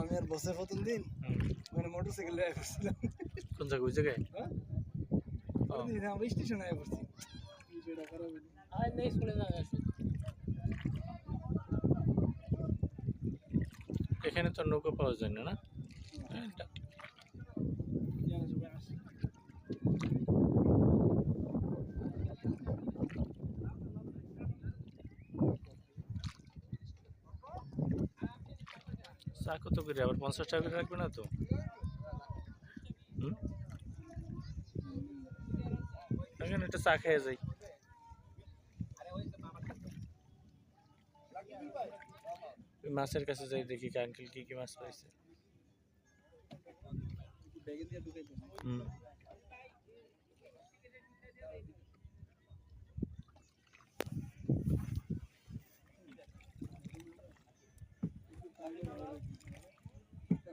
আমি আর বসে প্রথম দিন মানে মোটর সাইকেল ড্রাইভ করছিলাম কোন জায়গায় ওই জায়গায়? আমি ও, স্টেশনে আয় পড়ছি। বিষয়টা খারাপ আর নেই স্কুলে যাওয়া এখানে তো নৌকা পাওয়া যায় না? না চা কত করে? আবার পঞ্চাশ টাকা করে রাখবে না তো? এখানে একটা চা খেয়ে যাই। মাছের কাছে যাই দেখি আঙ্কেল কি কি মাছ পাইছে। হুম।